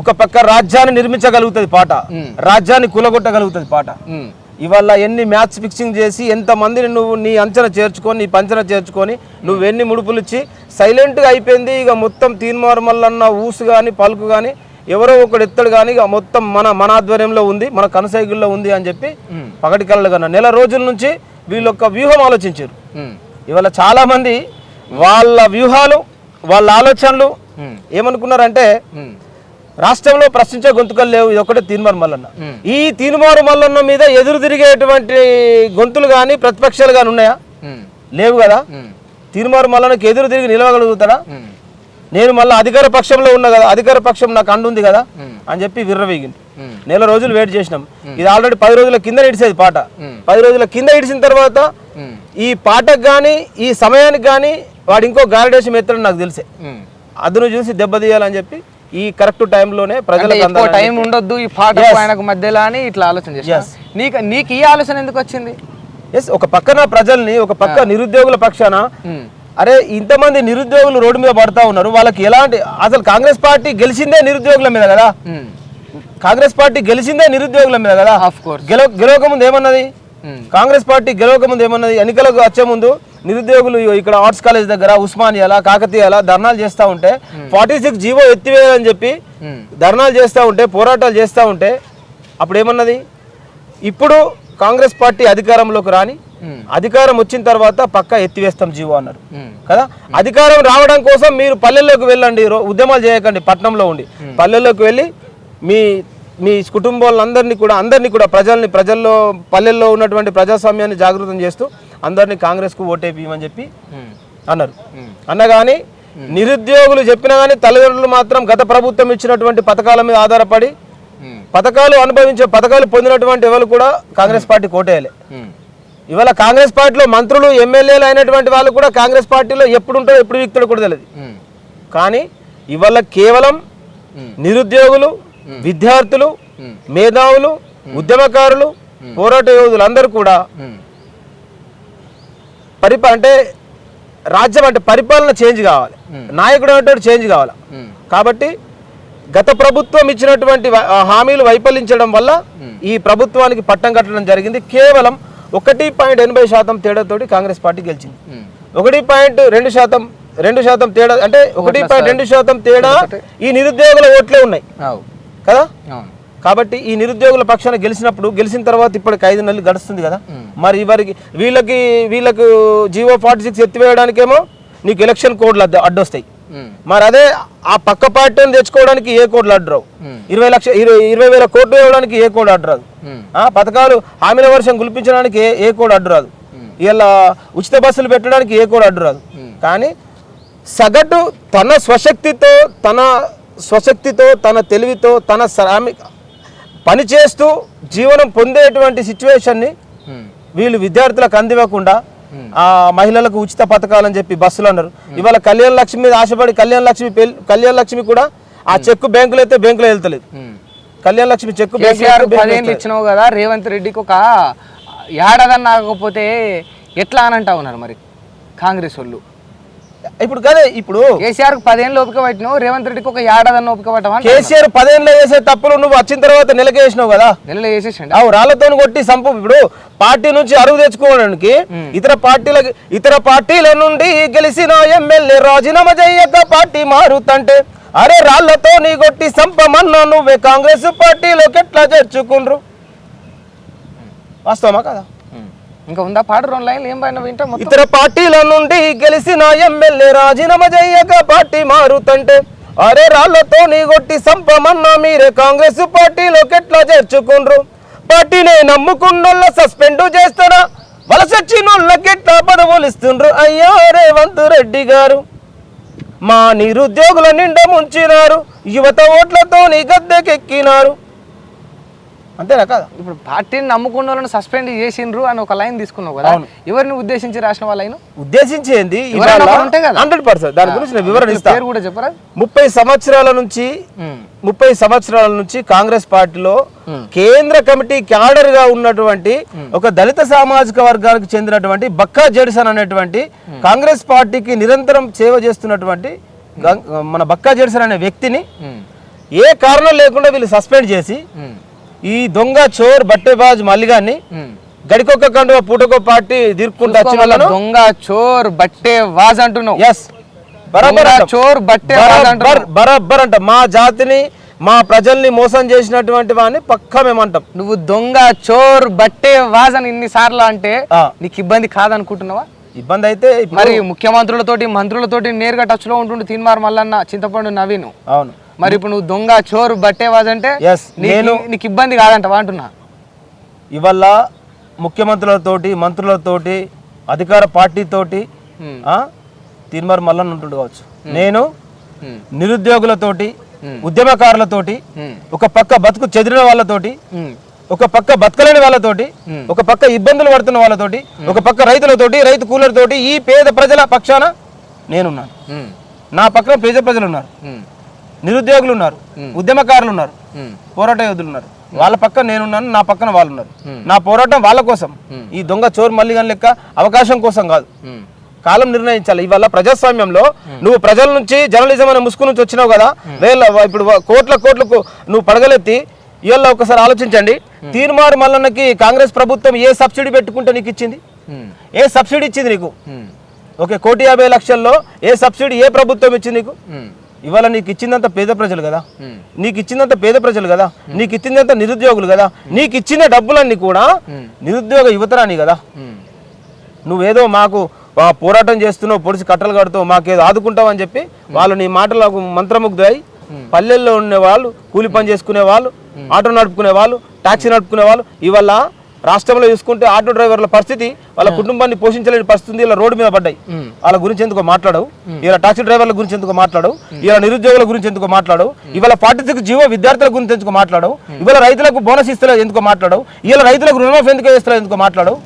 ఒక పక్క రాజ్యాన్ని నిర్మించగలుగుతుంది పాట. రాజ్యాన్ని కూలగొట్టగలుగుతుంది పాట. ఇవాళ ఎన్ని మ్యాచ్ ఫిక్సింగ్ చేసి ఎంతమందిని నువ్వు నీ అంచనా చేర్చుకొని నీ పంచన చేర్చుకొని నువ్వు ఎన్ని ముడుపులు ఇచ్చి సైలెంట్గా అయిపోయింది. ఇక మొత్తం తీన్మార్ మల్లన్న ఊసు కానీ పలుకు కానీ ఎవరో ఒకడు ఎత్తడు కానీ ఇక మొత్తం మన మన ఆధ్వర్యంలో ఉంది మన కనసైగుల్లో ఉంది అని చెప్పి పగటి కళ్ళగా నెల రోజుల నుంచి వీళ్ళు ఒక వ్యూహం ఆలోచించారు. ఇవాళ చాలామంది వాళ్ళ వ్యూహాలు వాళ్ళ ఆలోచనలు ఏమనుకున్నారంటే రాష్ట్రంలో ప్రశ్నించే గొంతుకలు లేవు. ఇది ఒకటే తీన్మార్ మల్లన్న. ఈ తీన్మారు మల్లన్న మీద ఎదురు తిరిగేటువంటి గొంతులు కానీ ప్రతిపక్షాలు కానీ ఉన్నాయా? లేవు కదా? తీన్మారు మల్లన్నకి ఎదురు తిరిగి నిలవగలుగుతాడా? నేను మళ్ళీ అధికార పక్షంలో ఉన్నా కదా అధికార పక్షం నాకు అండుంది కదా. అని చెప్పి విర్రవీగింది. నెల రోజులు వెయిట్ చేసినాం. ఇది ఆల్రెడీ పది రోజుల కింద ఇడిసేది పాట. పది రోజుల కింద ఇడిసిన తర్వాత ఈ పాటకు కానీ ఈ సమయానికి కానీ వాడు ఇంకో గాలిడేషన్ ఎత్తడం నాకు తెలిసే. అదును చూసి దెబ్బతీయాలని చెప్పి ఈ కరెక్ట్ టైంలోనే ప్రజలకు టైం ఉండొద్దు ఈ పాటకు ఆయనకు మధ్యలో అని ఇట్లా ఆలోచన. నీకు నీకు ఈ ఆలోచన ఎందుకు వచ్చింది? ఎస్ ఒక పక్కన ప్రజల్ని ఒక పక్క నిరుద్యోగుల పక్షాన ఉమ్, అరే ఇంతమంది నిరుద్యోగులు రోడ్డు మీద పడతా ఉన్నారు వాళ్ళకి ఎలాంటి అసలు కాంగ్రెస్ పార్టీ గెలిచిందే నిరుద్యోగుల మీద కదా? ఉమ్, కాంగ్రెస్ పార్టీ గెలిచిందే నిరుద్యోగుల మీద కదా? గెలవక ముందు ఏమన్నది? ఉమ్, కాంగ్రెస్ పార్టీ గెలవక ముందు ఏమన్నది? ఎన్నికలకు వచ్చే ముందు నిరుద్యోగులు ఇక్కడ ఆర్ట్స్ కాలేజ్ దగ్గర ఉస్మానియాల కాకతీయాల ధర్నాలు చేస్తూ ఉంటే ఫార్టీ సిక్స్ జీవో ఎత్తివేయాలని చెప్పి ధర్నాలు చేస్తూ ఉంటే పోరాటాలు చేస్తూ ఉంటే అప్పుడు ఏమన్నది ఇప్పుడు కాంగ్రెస్ పార్టీ అధికారంలోకి రాని అధికారం వచ్చిన తర్వాత పక్కా ఎత్తివేస్తాం జీవో అన్నారు. కదా? అధికారం రావడం కోసం మీరు పల్లెల్లోకి వెళ్ళండి ఉద్యమాలు చేయకండి పట్టణంలో ఉండి. పల్లెల్లోకి వెళ్ళి మీ మీ కుటుంబాలందరినీ కూడా అందరినీ కూడా ప్రజల్ని ప్రజల్లో పల్లెల్లో ఉన్నటువంటి ప్రజాస్వామ్యాన్ని జాగృతం చేస్తూ అందరినీ కాంగ్రెస్కు ఓటేపియమని చెప్పి అన్నారు. అన్నగాని నిరుద్యోగులు చెప్పినా కానీ తల్లిదండ్రులు మాత్రం గత ప్రభుత్వం ఇచ్చినటువంటి పథకాల మీద ఆధారపడి పథకాలు అనుభవించే పథకాలు పొందినటువంటి ఎవరు కూడా కాంగ్రెస్ పార్టీ కోటేయాలి ఇవాళ కాంగ్రెస్ పార్టీలో మంత్రులు ఎమ్మెల్యేలు అయినటువంటి వాళ్ళు కూడా కాంగ్రెస్ పార్టీలో ఎప్పుడు ఉంటారో ఎప్పుడు వీక్తాడో కూడా తెలియదు కానీ ఇవాళ కేవలం నిరుద్యోగులు విద్యార్థులు మేధావులు ఉద్యమకారులు పోరాట యోధులు అందరూ కూడా పరిప అంటే రాజ్యం అంటే పరిపాలన చేంజ్ కావాలి. నాయకుడు అంటే చేంజ్ కావాలి. కాబట్టి గత ప్రభుత్వం ఇచ్చినటువంటి హామీలు వైఫల్యించడం వల్ల ఈ ప్రభుత్వానికి పట్టం కట్టడం జరిగింది. కేవలం ఒకటి పాయింట్ ఎనభై శాతం తేడాతోటి కాంగ్రెస్ పార్టీ గెలిచింది. ఒకటి పాయింట్ రెండు శాతం రెండు శాతం తేడా అంటే ఒకటి పాయింట్ రెండు శాతం తేడా ఈ నిరుద్యోగుల ఓట్లే ఉన్నాయి. కదా? కాబట్టి ఈ నిరుద్యోగుల పక్షాన గెలిచినప్పుడు గెలిచిన తర్వాత ఇప్పటికి ఐదు నెలలు గడుస్తుంది కదా. మరి వారికి వీళ్ళకి వీళ్ళకు జీవో ఫార్టీ సిక్స్ ఎత్తివేయడానికేమో నీకు ఎలక్షన్ కోడ్లు అడ్డు అడ్డొస్తాయి. మరి అదే ఆ పక్క పార్టీని తెచ్చుకోవడానికి ఏ కోడ్లు అడ్డు రావు ఉమ్, ఇరవై లక్ష ఇరవై వేల కోట్లు ఇవ్వడానికి ఏ కోడ్ అడ్డు రాదు ఉమ్, ఆ, పథకాలు హామీల వర్షం గుల్పించడానికి ఏ కోడ్ అడ్డు రాదు ఇలా ఉచిత బస్సులు పెట్టడానికి ఏ కోడ్ అడ్డు రాదు కానీ సగటు తన స్వశక్తితో తన స్వశక్తితో తన తెలివితో తన శ్రామిక పని చేస్తూ జీవనం పొందేటువంటి సిచ్యువేషన్ని వీళ్ళు విద్యార్థులకు అందివ్వకుండా ఆ మహిళలకు ఉచిత పథకాలని చెప్పి బస్సులు అన్నారు. ఇవాళ కళ్యాణ లక్ష్మి మీద ఆశపడి కళ్యాణ లక్ష్మి కళ్యాణ లక్ష్మి కూడా ఆ చెక్కు బ్యాంకులో అయితే బ్యాంకులో వెళ్తలేదు. కళ్యాణ లక్ష్మి పదేళ్ళు ఇచ్చినావు కదా రేవంత్ రెడ్డికి ఒక ఏడాదన్న ఆగకపోతే ఎట్లా అని అంటా ఉన్నారు మరి కాంగ్రెస్ వాళ్ళు. ఇప్పుడు కదే ఇప్పుడు కేసీఆర్ పదేళ్ళు ఓపిక పట్టినావు రేవంత్ రెడ్డికి ఒక ఏడాదన్న ఓపిక పట్టమని కేసీఆర్ పదేళ్ళు చేసే తప్పులు నువ్వు వచ్చిన తర్వాత నెలకేసినావు కదా? నెలలో వేసేసిండ? అవు రాళ్ళతో కొట్టి సంపు ఇప్పుడు పార్టీ నుంచి అరువు తెచ్చుకోవడానికి ఇతర పార్టీల ఇతర పార్టీల నుండి గెలిచిన ఎమ్మెల్యే రాజీనామా చేయక పార్టీ మారుతంటే. అరే రాళ్ళతో నీ కొట్టి సంపమన్నా నువ్వే కాంగ్రెస్ పార్టీలోకి ఎట్లా చేర్చుకుండ్రు? వాస్తవమా కదా? ఇంకా ఉందా పాడు రెండు లైన్లు ఏం పైన వింటా ఇతర పార్టీల నుండి గెలిచిన ఎమ్మెల్యే రాజీనామా చేయక పార్టీ మారుతంటే. అరే రాళ్ళతో నీ కొట్టి సంపమన్నా మీరే కాంగ్రెస్ పార్టీలోకి ఎట్లా చేర్చుకుండ్రు? పార్టీనే నమ్ముకున్నోళ్ళ సస్పెండ్ చేస్తారా వలసొచ్చినోళ్ళకి ఎట్లా పదవులు ఇస్తుండ్రు అయ్యో రేవంత్ రెడ్డి గారు. మా నిరుద్యోగుల నిండా ముంచినారు. యువత ఓట్లతో నీ గద్దెకెక్కినారు. అంతేనా? కదా. ఇప్పుడు పార్టీని నమ్ముకున్న వాళ్ళని సస్పెండ్ చేసిండ్రు అని ఒక లైన్ తీసుకున్నావు కదా ఎవరిని ఉద్దేశించి రాసిన వాళ్ళ లైన్ ఉద్దేశించేది. హండ్రెడ్ పర్సెంట్ దాని గురించి నేను వివరణ ఇస్తాను పేరు కూడా చెప్పరా? ముప్పై సంవత్సరాల నుంచి ముప్పై సంవత్సరాల నుంచి కాంగ్రెస్ పార్టీలో కేంద్ర కమిటీ క్యాడర్గా ఉన్నటువంటి ఒక దళిత సామాజిక వర్గానికి చెందినటువంటి బక్కా జెడిసన్ అనేటువంటి కాంగ్రెస్ పార్టీకి నిరంతరం సేవ చేస్తున్నటువంటి మన బక్కా జెడిసన్ అనే వ్యక్తిని ఏ కారణం లేకుండా వీళ్ళు సస్పెండ్ చేసి ఈ దొంగ చోర్ బట్టేబాజ్ మల్లిగాన్ని. గడికొక్క కండువ పూటకో పార్టీ మళ్ళా వాళ్ళను దొంగ చోర్ బట్టే వాజ్ అంటున్నావు. ఎస్ బరాబర్. చోర్ బట్టే బరాబర్ అంట. మా జాతిని మా ప్రజల్ని మోసం చేసినటువంటి వాడిని పక్కా మేమంటాం నువ్వు దొంగ చోర్ బట్టే వాజ్ అని ఇన్ని సార్లు అంటే. నీకు ఇబ్బంది కాదనుకుంటున్నావా? ఇబ్బంది అయితే మరి ముఖ్యమంత్రులతోటి మంత్రులతోటి నేరుగా టచ్లో ఉంటుండే తీన్మార్ మల్లన్న చింతపండు నవీన్. అవును. మరి ఇప్పుడు నువ్వు దొంగ చోర్ బట్టే వాజ్ అంటే Yes, నీకు- నేను- నీకు ఇబ్బంది కాదంటవా అంటున్నా ఇవల్ల ముఖ్యమంత్రులతోటి మంత్రులతోటి అధికార పార్టీతోటి ఉమ్, ఆ, తీర్మార్ మల్లన్ ఉంటుండు కావచ్చు. నేను ఉమ్, నిరుద్యోగులతోటి Hmm. ఉద్యమకారులతోటి ఒక పక్క బతుకు చెదిరిన వాళ్ళతోటి ఒక పక్క బతకలేని వాళ్ళతోటి Hmm. ఒక పక్క ఇబ్బందులు పడుతున్న వాళ్ళతోటి ఒక పక్క రైతులతోటి రైతు కూలర్తోటి ఈ పేద ప్రజల పక్షాన నేనున్నాను. నా పక్కన పేద ప్రజలు ఉన్నారు. నిరుద్యోగులు ఉన్నారు ఉద్యమకారులు ఉన్నారు పోరాట యోధులు ఉన్నారు. వాళ్ళ పక్కన నేనున్నాను నా పక్కన వాళ్ళు ఉన్నారు. నా పోరాటం వాళ్ళ కోసం. ఈ దొంగ చోరు మల్లిగన్ లెక్క అవకాశం కోసం కాదు. కాలం నిర్ణయించాలి. ఇవాళ ప్రజాస్వామ్యంలో నువ్వు ప్రజల నుంచి జర్నలిజం అనే ముసుగు నుంచి వచ్చినావు కదా వేల ఇప్పుడు కోట్ల కోట్లకు నువ్వు పడగలెత్తి ఇవాళ ఒకసారి ఆలోచించండి. తీర్మారు మల్లన్నకి కాంగ్రెస్ ప్రభుత్వం ఏ సబ్సిడీ పెట్టుకుంటే నీకు ఇచ్చింది? ఏ సబ్సిడీ ఇచ్చింది నీకు? ఓకే కోటి యాభై లక్షల్లో ఏ సబ్సిడీ ఏ ప్రభుత్వం ఇచ్చింది నీకు? ఇవాళ నీకు ఇచ్చిందంత పేద ప్రజలు కదా. నీకు ఇచ్చిందంత పేద ప్రజలు కదా. నీకు ఇచ్చిందంత నిరుద్యోగులు కదా. నీకు ఇచ్చిన డబ్బులన్నీ కూడా నిరుద్యోగ యువతరాని కదా. నువ్వేదో మాకు పోరాటం చేస్తున్నావు పొడిచి కట్టలు కడుతావు మాకేదో ఆదుకుంటావు అని చెప్పి వాళ్ళు నీ మాటలకు మంత్రముగ్ధై పల్లెల్లో ఉండే వాళ్ళు కూలి పని చేసుకునే వాళ్ళు ఆటో నడుపుకునే వాళ్ళు టాక్సీ నడుపుకునే వాళ్ళు ఇవాళ రాష్ట్రంలో చూసుకుంటే ఆటో డ్రైవర్ల పరిస్థితి వాళ్ళ కుటుంబాన్ని పోషించలేని పరిస్థితి ఉంది ఇలా రోడ్డు మీద పడ్డాయి. వాళ్ళ గురించి ఎందుకో మాట్లాడవు? ఇలా టాక్సీ డ్రైవర్ల గురించి ఎందుకో మాట్లాడవు? ఇలా నిరుద్యోగుల గురించి ఎందుకో మాట్లాడవు? ఇవాళ ఫార్టీ సిక్స్ జీవో విద్యార్థుల గురించి ఎందుకో మాట్లాడవు? ఇవాళ రైతులకు బోనస్ ఇస్తలేదు ఎందుకో మాట్లాడవు? ఇలా రైతులకు రుణమాఫీ ఎందుకో ఇస్తలేదు ఎందుకో మాట్లాడవు?